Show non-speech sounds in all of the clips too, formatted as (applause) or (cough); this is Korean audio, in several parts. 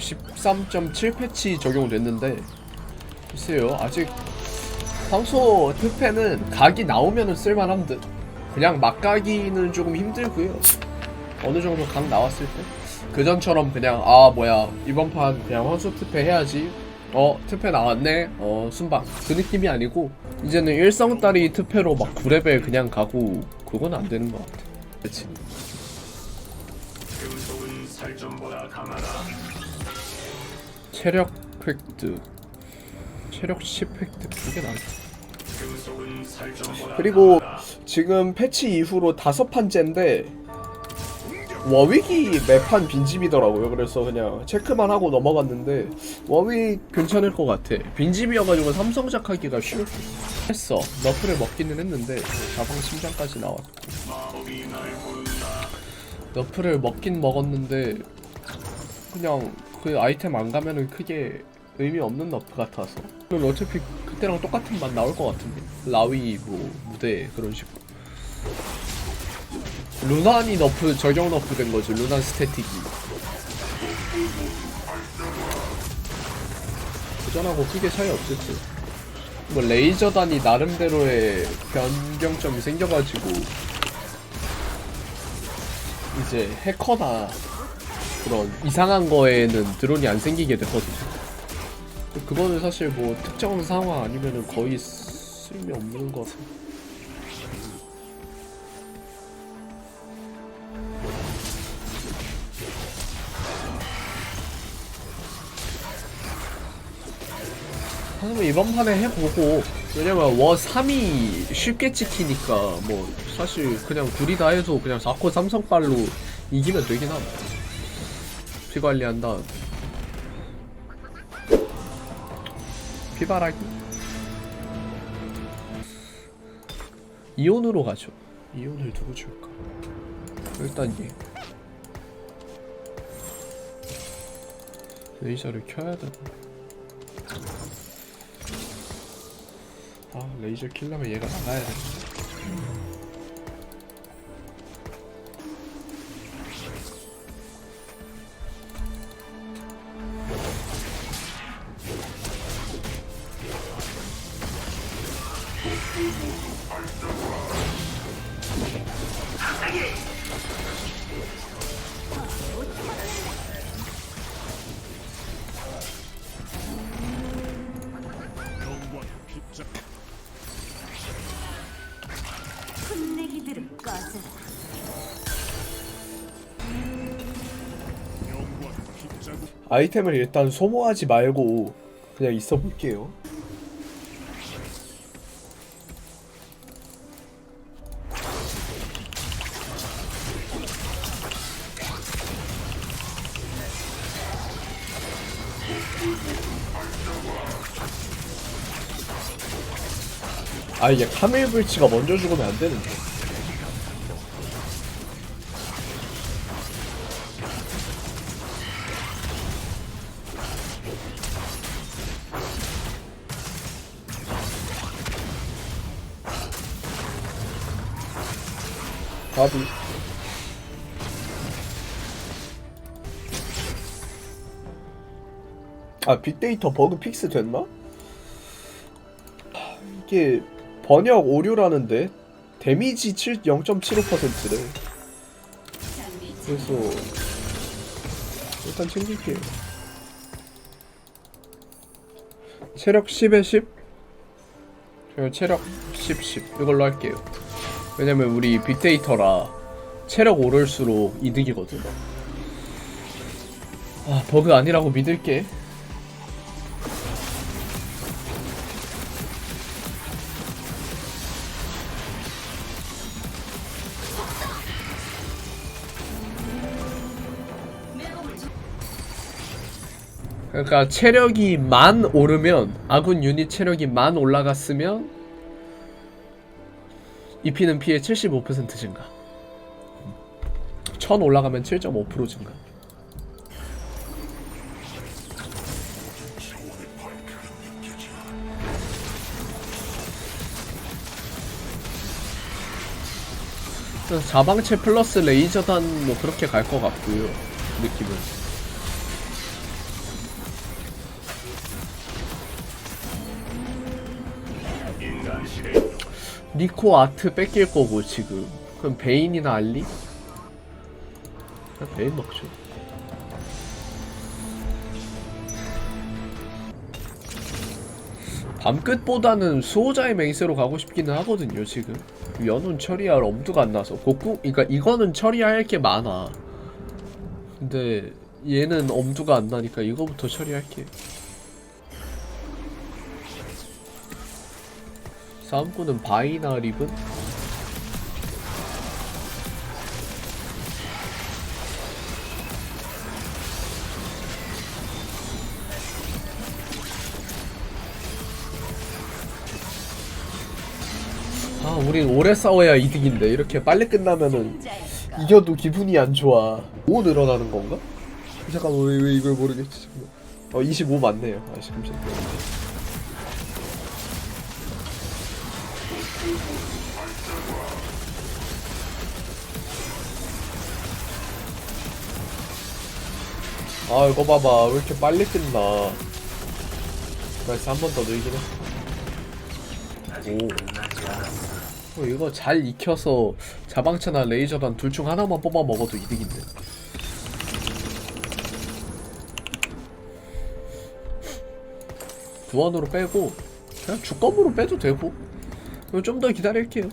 13.7 패치 적용됐는데 글쎄요 아직 황소 특패는 각이 나오면은 쓸만한 듯. 그냥 막 가기는 조금 힘들고요. 어느 정도 각 나왔을 때. 그전처럼 그냥 아 뭐야 이번 판 그냥 황소 특패 해야지. 어 특패 나왔네. 어 순방. 그 느낌이 아니고 이제는 일성따리 특패로 막 9레벨 그냥 가고 그건 안 되는 것 같아 그치 체력 획득 체력 10 획득 그게 나아. 그리고 지금 패치 이후로 다섯 판째인데 워윅이 매판 빈집이더라고요. 그래서 그냥 체크만 하고 넘어갔는데 워윅 괜찮을 것 같아. 빈집이어가지고 삼성작 하기가 쉬웠어. 했어. 너프를 먹기는 했는데 자방 심장까지 나왔고. 너프를 먹긴 먹었는데 그냥 그 아이템 안 가면은 크게 의미 없는 너프 같아서. 그럼 어차피 그때랑 똑같은 맛 나올 것 같은데. 라위 뭐 무대 그런 식으로. 루난이 너프 적용 너프 된 거지 루난 스태틱이. 그전하고 크게 차이 없었지. 뭐 레이저단이 나름대로의 변경점이 생겨가지고 이제 해커나 그런 이상한 거에는 드론이 안 생기게 됐거든요. 그거는 사실 뭐 특정 상황 아니면은 거의 쓸모 없는 거서. 하지만 이번 판에 해보고 왜냐면 워 3이 쉽게 찍히니까 뭐 사실 그냥 둘이 다 해서 그냥 4코 삼성빨로 이기면 되긴 함. 피 관리한 다음 피바라기? 이온으로 가죠. 이온을 누구 줄까? 일단 얘 레이저를 켜야 되나? 아 레이저 킬려면 얘가 나가야 돼 아이템을 일단 소모하지 말고 그냥 있어 볼게요. 아 이게 카멜 불치가 먼저 죽으면 안 되는데. 가비. 아 빅데이터 버그 픽스 됐나? 하, 이게 번역 오류라는데 데미지 7 0.75%래. 그래서 일단 챙길게요. 체력 10에 10? 저 체력 10, 10 이걸로 할게요. 왜냐면 우리 빅데이터라 체력 오를수록 이득이거든. 아 버그 아니라고 믿을게. 그러니까 체력이 만 오르면 아군 유닛 체력이 만 올라갔으면 입히는 피해 75% 증가. 1000 올라가면 7.5% 증가. 자방체 플러스 레이저단 뭐 그렇게 갈 것 같고요 느낌은. 인간실에 니코 아트 뺏길 거고 지금. 그럼 베인이나 알리? 그냥 베인 먹죠. 밤끝보다는 수호자의 맹세로 가고 싶기는 하거든요 지금. 연운 처리할 엄두가 안 나서. 곡구? 그러니까 이거는 처리할 게 많아. 근데 얘는 엄두가 안 나니까 이거부터 처리할게 싸움꾼은 바이나 립은? 아, 우린 오래 싸워야 이득인데 이렇게 빨리 끝나면은 이겨도 기분이 안 좋아. 5 늘어나는 건가? 잠깐만 왜, 왜 이걸 모르겠지 잠깐만. 어, 25 맞네요. 아, 잠시만. 아 이거 봐봐. 왜 이렇게 빨리 끝나 나이스 한 번 더 늘긴 했어 오 어, 이거 잘 익혀서 자방차나 레이저단 둘 중 하나만 뽑아 먹어도 이득인데. 두원으로 빼고 그냥 주검으로 빼도 되고 좀 더 기다릴게요.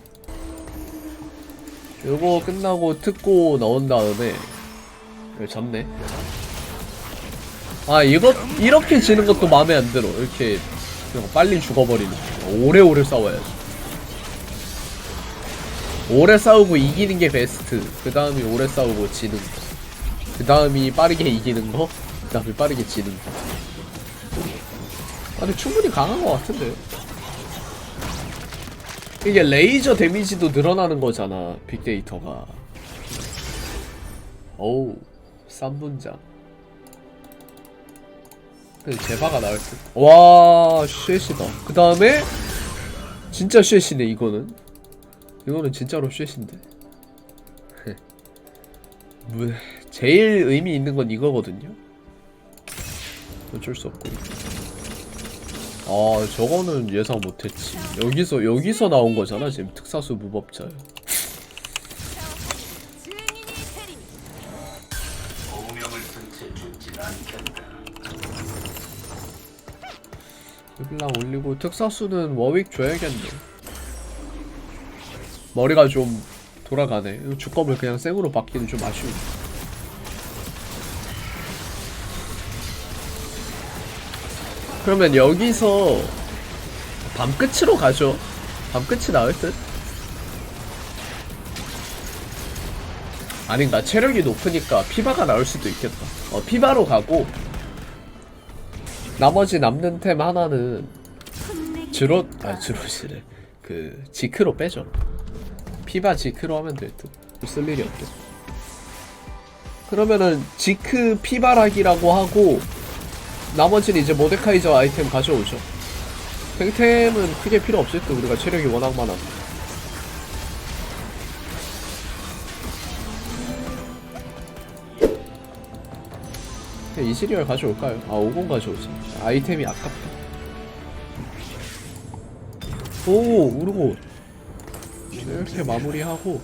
요거 끝나고 특고 넣은 다음에 여기 졌네. 아 이거 이렇게 지는 것도 마음에 안 들어. 이렇게 빨리 죽어버리는 거. 오래오래 싸워야지. 오래 싸우고 이기는 게 베스트. 그 다음이 오래 싸우고 지는 거그 다음이 빠르게 이기는 거 그 다음이 빠르게 지는 거. 아, 근데 충분히 강한 것 같은데 이게 레이저 데미지도 늘어나는 거잖아 빅데이터가 어우 쌈분장 근데 제바가 나올 듯. 와, 쉐시다. 그 다음에 진짜 쉐시네 이거는. 이거는 진짜로 쉐시인데. (laughs) 뭐 제일 의미 있는 건 이거거든요. 어쩔 수 없고. 아, 저거는 예상 못했지. 여기서 여기서 나온 거잖아 지금 특사수 무법자요. 르블랑 올리고 특사수는 워윅 줘야겠네 머리가 좀 돌아가네 주검을 그냥 생으로 받기는 좀 아쉬워 그러면 여기서 밤 끝으로 가죠. 밤 끝이 나을 듯. 아닌가 체력이 높으니까 피바가 나올 수도 있겠다. 어 피바로 가고. 나머지 남는 템 하나는 드롯 아 드롯이래. 그 지크로 빼죠. 피바 지크로 하면 될듯쓸 일이 없겠 그러면은 지크 피바락이라고 하고 나머지는 이제 모데카이저 아이템 가져오죠. 탱템은 크게 필요 없을 듯 우리가 체력이 워낙 많아. 이시리얼 가져올까요? 아 50 가져오지. 아이템이 아깝다. 오 우르고. 이렇게 마무리하고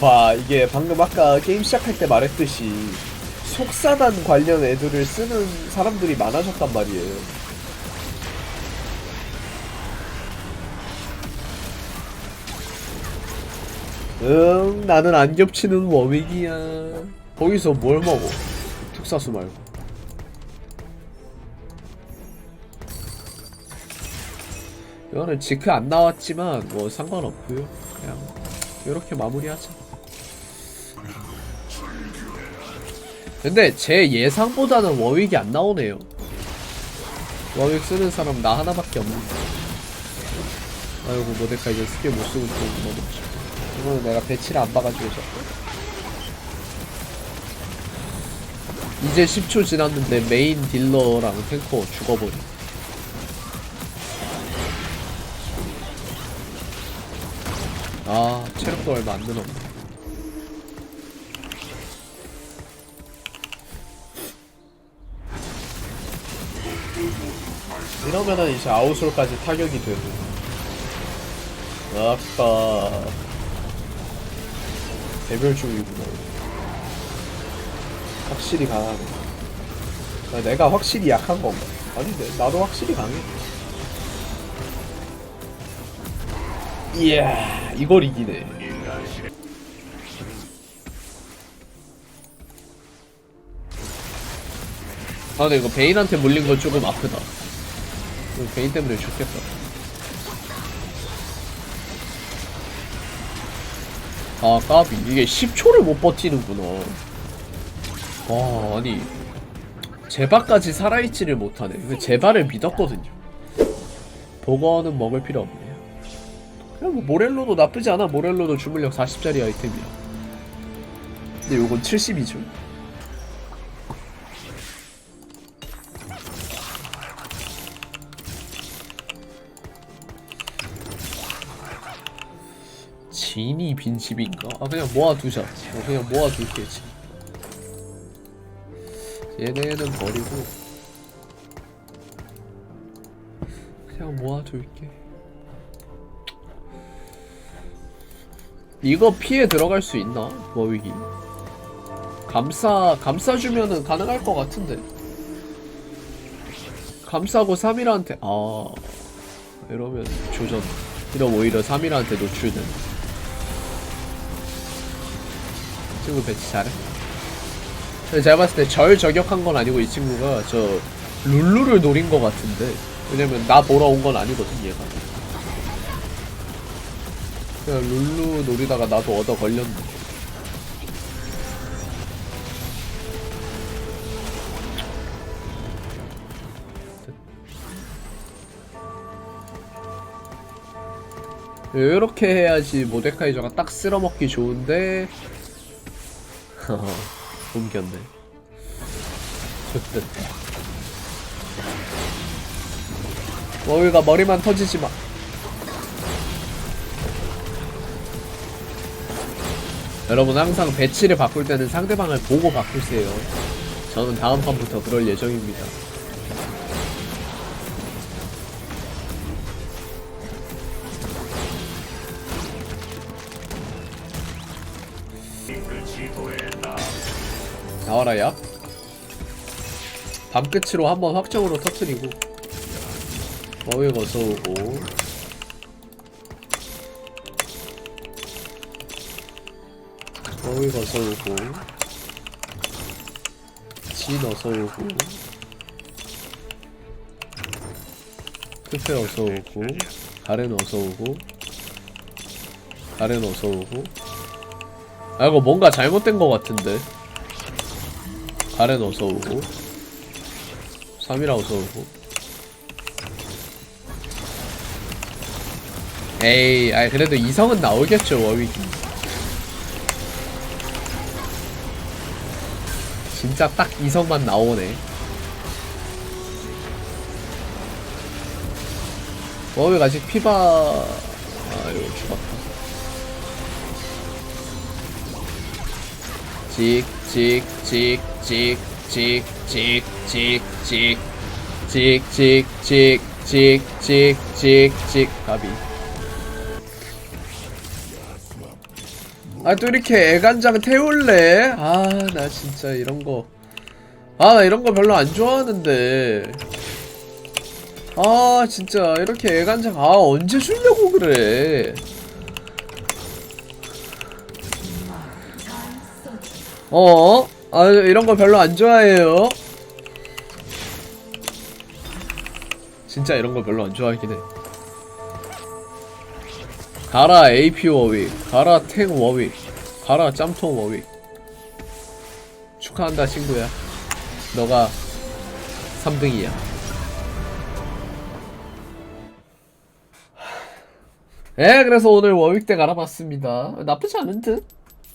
봐 이게 방금 아까 게임 시작할 때 말했듯이 속사단 관련 애들을 쓰는 사람들이 많아졌단 말이에요. 응 나는 안 겹치는 워윅이야. 거기서 뭘 먹어? 특사수 말고. 이거는 지크 안 나왔지만 뭐 상관없고요. 그냥 이렇게 마무리하자. 근데 제 예상보다는 워윅이 안 나오네요. 워윅 쓰는 사람 나 하나밖에 없는데 아이고 모데카 이제 스킬 못 쓰고 있고 이거는 내가 배치를 안 봐가지고 졌고 이제 10초 지났는데 메인 딜러랑 탱커 죽어버리 아 체력도 얼마 안 드노 이러면은 이제 아웃솔까지 타격이 되고. 아까 개별주의구나. 확실히 강하네. 아, 내가 확실히 약한 건가? 아닌데 나도 확실히 강해. 이야 이걸 이기네. 아 근데 이거 베인한테 물린 건 조금 아프다. 베인 때문에 죽겠다. 아 까비. 이게 10초를 못 버티는구나. 와 아니. 제바까지 살아있지를 못하네. 그 제바를 믿었거든요. 보거는 먹을 필요 없네요 그냥 뭐 모렐로도 나쁘지 않아. 모렐로도 주물력 40짜리 아이템이야. 근데 요건 70이죠. 진이 빈집인가? 아 그냥 모아두자. 어, 그냥 모아둘게 진 얘네는 버리고 그냥 모아둘게 이거 피해 들어갈 수 있나? 워윅이 감싸 감싸주면은 가능할 것 같은데. 감싸고 3일한테 아. 이러면 조전. 이러면 오히려 3일한테 노출된 친구 배치 잘해? 근데 제가 봤을 때 절 저격한 건 아니고 이 친구가 저 룰루를 노린 것 같은데. 왜냐면 나 보러 온 건 아니거든 얘가 그냥 룰루 노리다가 나도 얻어 걸렸네. 이렇게 해야지 모데카이저가 딱 쓸어먹기 좋은데. (laughs) 옮겼네. 좋됐다 워일가 머리만 터지지 마 여러분 항상 배치를 바꿀 때는 상대방을 보고 바꾸세요. 저는 다음 판부터 그럴 예정입니다. 나와라 얍 밤끝으로 한번 확정으로 터트리고. 어웨 어서오고 어웨 어서 오고 진 어서 오고 크페 어서 오고 가렌 어서 오고 가렌 어서 오고. 아 이거 뭔가 잘못된 것 같은데. 가렌 어서 오고 3이라 어서 오고. 에이 아 그래도 이성은 나오겠죠 워윅이 진짜 딱 이성만 나오네 워윅 아직 피바 아 이거 죽었다 찍찍찍찍찍찍찍찍찍찍찍찍찍찍찍찍 가비 아 또 이렇게 애간장 태울래? 아 나 진짜 이런 거. 아 나 이런 거 별로 안 좋아하는데. 아 진짜 이렇게 애간장 아 언제 주려고 그래? 어? 아 이런 거 별로 안 좋아해요? 진짜 이런 거 별로 안 좋아하긴 해 가라 AP 워윅 가라 탱 워윅 가라 짬통 워윅 축하한다 친구야. 너가 3등이야. 예 그래서 오늘 워윅 덱 알아봤습니다. 나쁘지 않은 듯